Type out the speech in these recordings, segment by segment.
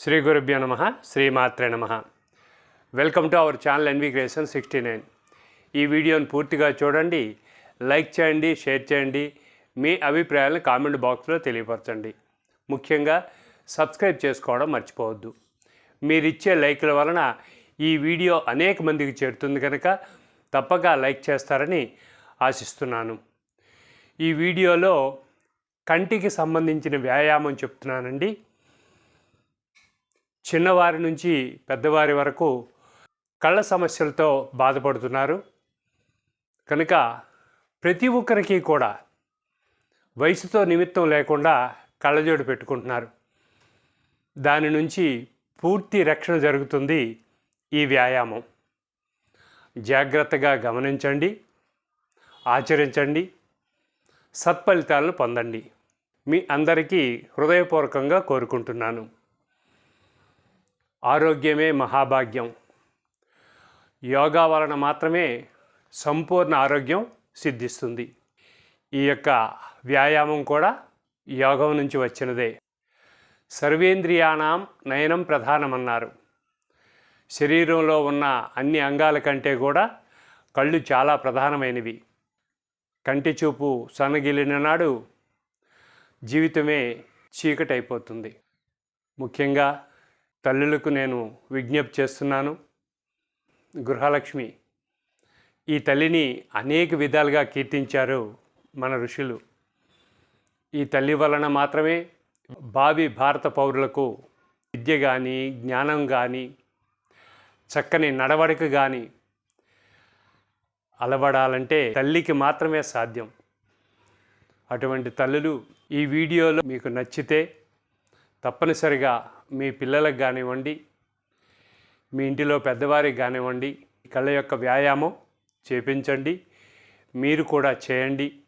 శ్రీ గురుభ్యో నమ శ్రీమాత్రే నమ. Welcome to our channel NV creation sixty nine ఈ వీడియోని పూర్తిగా చూడండి లైక్ చేయండి షేర్ చేయండి మీ అభిప్రాయాలను కామెంట్ బాక్స్లో తెలియపరచండి. ముఖ్యంగా సబ్స్క్రైబ్ చేసుకోవడం మర్చిపోవద్దు. మీరిచ్చే లైక్ల వలన ఈ వీడియో అనేక మందికి చేరుతుంది కనుక తప్పక లైక్ చేస్తారని ఆశిస్తున్నాను. ఈ వీడియోలో కంటికి సంబంధించిన వ్యాయామం చెప్తున్నానండి. చిన్నవారి నుంచి పెద్దవారి వరకు కళ్ళ సమస్యలతో బాధపడుతున్నారు. కనుక ప్రతి ఒక్కరికి కూడా వయసుతో నిమిత్తం లేకుండా కళ్ళజోడు పెట్టుకుంటున్నారు. దాని నుంచి పూర్తి రక్షణ జరుగుతుంది ఈ వ్యాయామం. జాగ్రత్తగా గమనించండి ఆచరించండి సత్ఫలితాలను పొందండి. మీ అందరికీ హృదయపూర్వకంగా కోరుకుంటున్నాను. ఆరోగ్యమే మహాభాగ్యం. యోగా వలన మాత్రమే సంపూర్ణ ఆరోగ్యం సిద్ధిస్తుంది. ఈ యొక్క వ్యాయామం కూడా యోగం నుంచి వచ్చినదే. సర్వేంద్రియాణం నయనం ప్రధానమన్నారు. శరీరంలో ఉన్న అన్ని అంగాల కంటే కూడా కళ్ళు చాలా ప్రధానమైనవి. కంటి చూపు సన్నగిలిన నాడు జీవితమే చీకటైపోతుంది. ముఖ్యంగా తల్లులకు నేను విజ్ఞప్తి చేస్తున్నాను. గృహలక్ష్మి ఈ తల్లిని అనేక విధాలుగా కీర్తించారు మన ఋషులు. ఈ తల్లి వలన మాత్రమే భావి భారత పౌరులకు విద్య కానీ జ్ఞానం కానీ చక్కని నడవడిక కానీ అలవడాలంటే తల్లికి మాత్రమే సాధ్యం. అటువంటి తల్లులు ఈ వీడియోలో మీకు నచ్చితే తప్పనిసరిగా మీ పిల్లలకు కానివ్వండి మీ ఇంటిలో పెద్దవారికి కానివ్వండి కళ్ళ యొక్క వ్యాయామం చేపించండి మీరు కూడా చేయండి.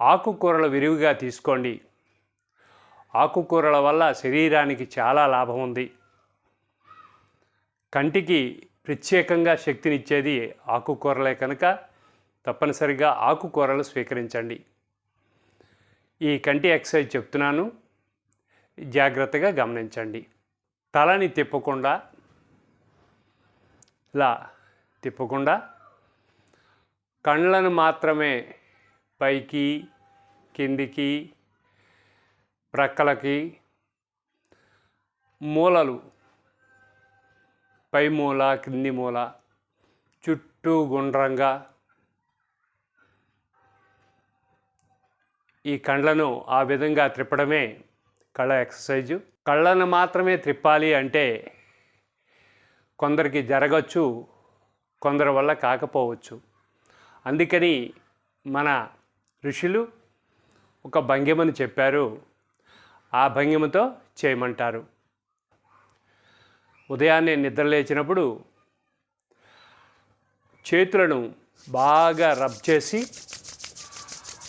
ఆకుకూరలు విరివిగా తీసుకోండి. ఆకుకూరల వల్ల శరీరానికి చాలా లాభం ఉంది. కంటికి ప్రత్యేకంగా శక్తినిచ్చేది ఆకుకూరలే కనుక తప్పనిసరిగా ఆకుకూరలు స్వీకరించండి. ఈ కంటి ఎక్సర్సైజ్ చెప్తున్నాను. జాగ్రత్తగా గమనించండి. తలని తిప్పకుండా ఇలా తిప్పకుండా కళ్ళను మాత్రమే పైకి కిందికి ప్రక్కలకి మూలలు పై మూల క్రింది మూల చుట్టూ గుండ్రంగా ఈ కళ్ళను ఆ విధంగా త్రిప్పడమే కళ్ళ ఎక్సర్సైజు. కళ్ళను మాత్రమే త్రిప్పాలి అంటే కొందరికి జరగచ్చు కొందరి వల్ల కాకపోవచ్చు. అందుకని మన ఋషులు ఒక భంగిమని చెప్పారు. ఆ భంగిమతో చేయమంటారు. ఉదయాన్నే నిద్ర లేచినప్పుడు చేతులను బాగా రబ్ చేసి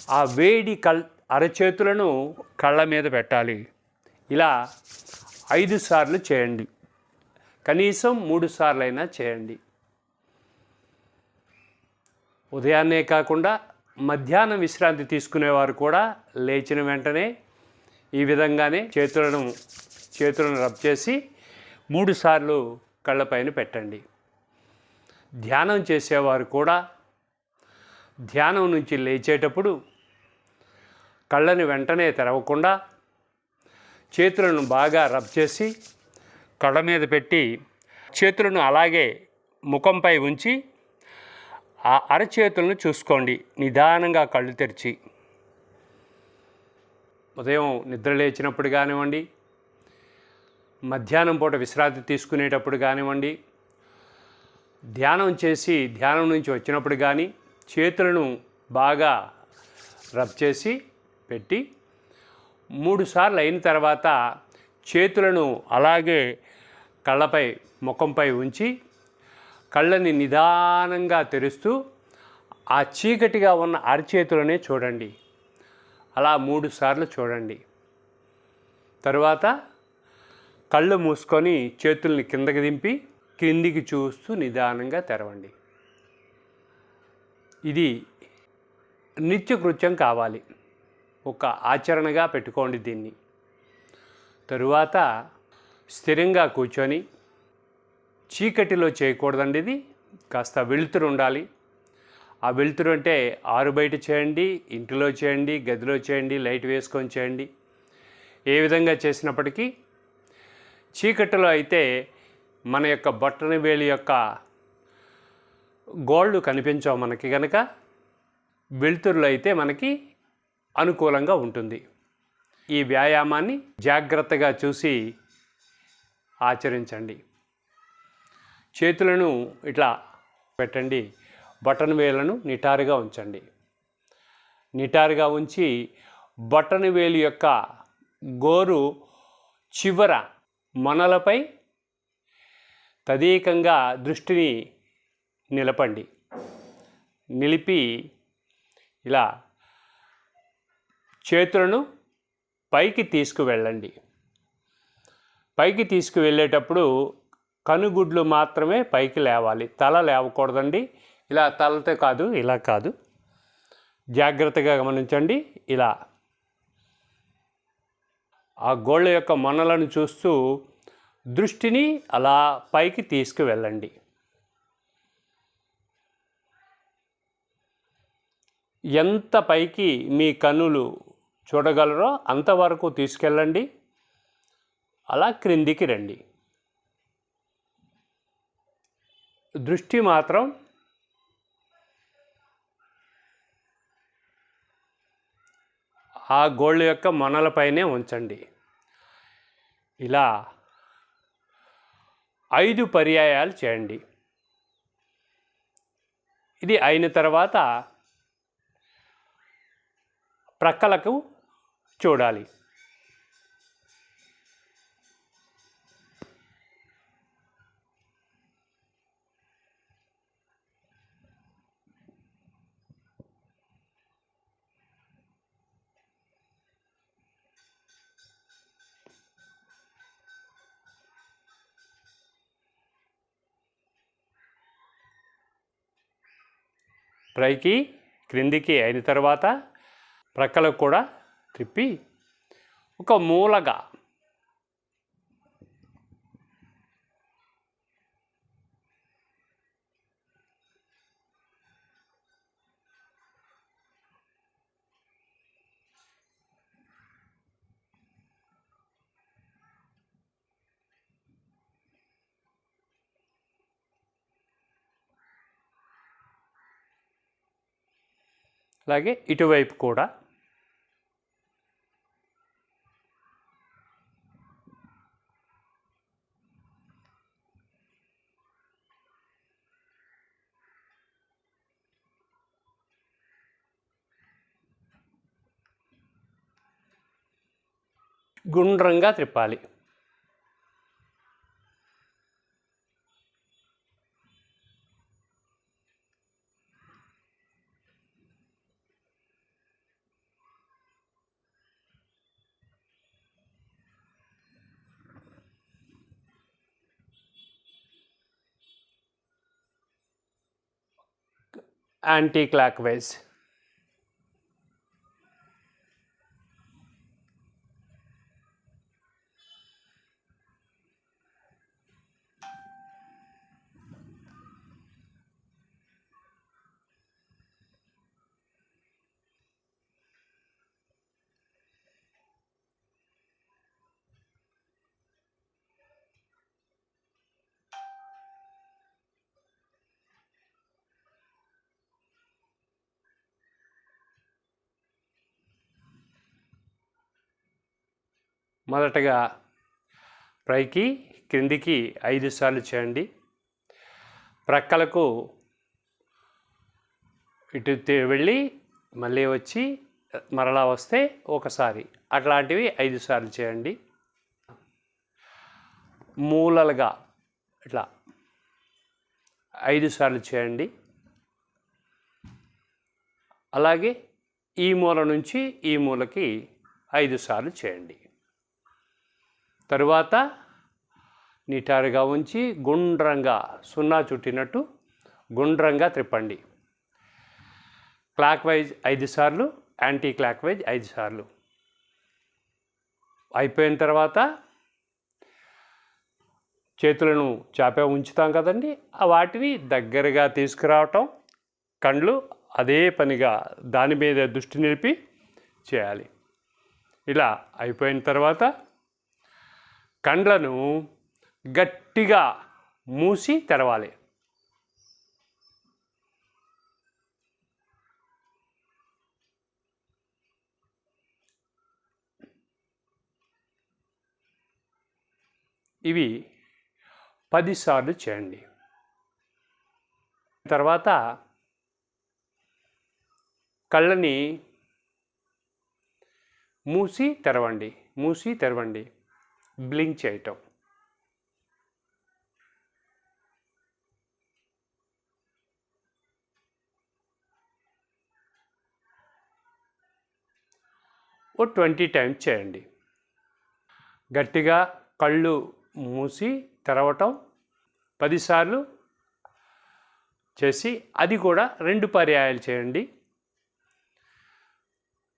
ఆ వేడి కల్ అరచేతులను కళ్ళ మీద పెట్టాలి. ఇలా ఐదు సార్లు చేయండి. కనీసం మూడు సార్లు అయినా చేయండి. ఉదయాన్నే కాకుండా మధ్యాహ్నం విశ్రాంతి తీసుకునేవారు కూడా లేచిన వెంటనే ఈ విధంగానే చేతులను చేతులను రబ్ చేసి మూడు సార్లు కళ్ళపైన పెట్టండి. ధ్యానం చేసేవారు కూడా ధ్యానం నుంచి లేచేటప్పుడు కళ్ళని వెంటనే తెరవకుండా చేతులను బాగా రబ్ చేసి కళ్ళ మీద పెట్టి చేతులను అలాగే ముఖంపై ఉంచి ఆ అరచేతులను చూసుకోండి. నిదానంగా కళ్ళు తెరిచి. ఉదయం నిద్ర లేచినప్పుడు కానివ్వండి మధ్యాహ్నం పూట విశ్రాంతి తీసుకునేటప్పుడు కానివ్వండి ధ్యానం చేసి ధ్యానం నుంచి వచ్చినప్పుడు కానీ చేతులను బాగా రబ్ చేసి పెట్టి మూడు సార్లు అయిన తర్వాత చేతులను అలాగే కళ్ళపై ముఖంపై ఉంచి కళ్ళని నిదానంగా తెరుస్తూ ఆ చీకటిగా ఉన్న అరచేతులనే చూడండి. అలా మూడు సార్లు చూడండి. తరువాత కళ్ళు మూసుకొని చేతుల్ని కిందకి దింపి క్రిందికి చూస్తూ నిదానంగా తెరవండి. ఇది నిత్యకృత్యం కావాలి. ఒక ఆచరణగా పెట్టుకోండి దీన్ని. తరువాత స్థిరంగా కూర్చొని చీకటిలో చేయకూడదండి ఇది. కాస్త వెలుతురు ఉండాలి. ఆ వెలుతురు అంటే ఆరు బయట చేయండి ఇంటిలో చేయండి గదిలో చేయండి లైట్ వేసుకొని చేయండి. ఏ విధంగా చేసినప్పటికీ చీకటిలో అయితే మన యొక్క బట్టని వేలి యొక్క గోళ్ళు కనిపించవు మనకి కనుక వెలుతురులో అయితే మనకి అనుకూలంగా ఉంటుంది. ఈ వ్యాయామాన్ని జాగ్రత్తగా చూసి ఆచరించండి. చేతులను ఇట్లా పెట్టండి. బటన్ వేలను నిటారుగా ఉంచండి. నిటారుగా ఉంచి బటన్ వేలు యొక్క గోరు చివర మనలపై తదేకంగా దృష్టిని నిలపండి. నిలిపి ఇలా చేతులను పైకి తీసుకువెళ్ళండి. పైకి తీసుకువెళ్ళేటప్పుడు కనుగుడ్లు మాత్రమే పైకి లేవాలి. తల లేవకూడదండి. ఇలా తలతో కాదు ఇలా కాదు. జాగ్రత్తగా గమనించండి. ఇలా. ఆ గోళ్ళ యొక్క మొనలను చూస్తూ దృష్టిని అలా పైకి తీసుకువెళ్ళండి. ఎంత పైకి మీ కనులు చూడగలరో అంతవరకు తీసుకెళ్ళండి. అలా క్రిందికి రండి. దృష్టి మాత్రం ఆ గోళ్ళ యొక్క మొనలపైనే ఉంచండి. ఇలా ఐదు పర్యాయాలు చేయండి. ఇది అయిన తర్వాత ప్రక్కలకు చూడాలి. పైకి క్రిందికి అయిన తర్వాత ప్రక్కలకు కూడా త్రిప్పి ఒక మూలగా అలాగే ఇటువైపు కూడా గుండ్రంగా త్రిప్పాలి యాంటీ మొదటగా పైకి క్రిందికి ఐదు సార్లు చేయండి. ప్రక్కలకు ఇటు వెళ్ళి మళ్ళీ వచ్చి మరలా వస్తే ఒకసారి. అట్లాంటివి ఐదు సార్లు చేయండి. మూలలుగా ఇట్లా ఐదు సార్లు చేయండి. అలాగే ఈ మూల నుంచి ఈ మూలకి ఐదు సార్లు చేయండి. తరువాత నిటారుగా ఉంచి గుండ్రంగా సున్నా చుట్టినట్టు గుండ్రంగా త్రిప్పండి. క్లాక్ వైజ్ ఐదు సార్లు యాంటీ క్లాక్ వైజ్ ఐదు సార్లు. అయిపోయిన తర్వాత చేతులను చాపే ఉంచుతాం కదండి ఆ వాటిని దగ్గరగా తీసుకురావటం కండ్లు అదే పనిగా దాని మీద దృష్టి నిలిపి చేయాలి. ఇలా అయిపోయిన తర్వాత కండ్లను గట్టిగా మూసి తెరవాలి. ఇవి పదిసార్లు చేయండి. తర్వాత కళ్ళని మూసి తెరవండి మూసి తెరవండి. బ్లింక్ చేయటం. ఓ ట్వంటీ టైమ్స్ చేయండి. గట్టిగా కళ్ళు మూసి తెరవటం పదిసార్లు చేసి అది కూడా రెండు పర్యాయాలు చేయండి.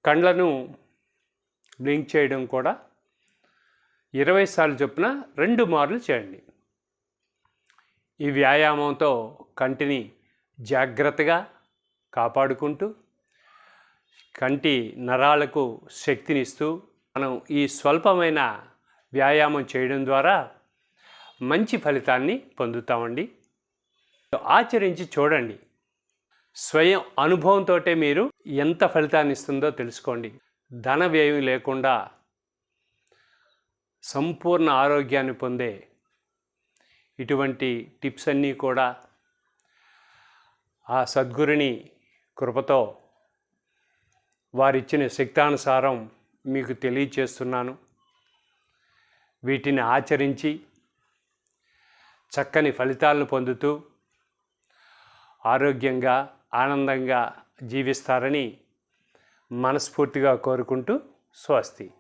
కళ్ళను బ్లింక్ చేయడం కూడా ఇరవై సార్లు చొప్పున రెండు మార్లు చేయండి. ఈ వ్యాయామంతో కంటిని జాగ్రత్తగా కాపాడుకుంటూ కంటి నరాలకు శక్తినిస్తూ మనం ఈ స్వల్పమైన వ్యాయామం చేయడం ద్వారా మంచి ఫలితాన్ని పొందుతామండి. ఆచరించి చూడండి. స్వయం అనుభవంతో మీరు ఎంత ఫలితాన్ని ఇస్తుందో తెలుసుకోండి. ధన వ్యయం లేకుండా సంపూర్ణ ఆరోగ్యాన్ని పొందే ఇటువంటి టిప్స్ అన్నీ కూడా ఆ సద్గురుని కృపతో వారిచ్చిన శక్తానుసారం మీకు తెలియచేస్తున్నాను. వీటిని ఆచరించి చక్కని ఫలితాలను పొందుతూ ఆరోగ్యంగా ఆనందంగా జీవిస్తారని మనస్ఫూర్తిగా కోరుకుంటూ స్వస్తి.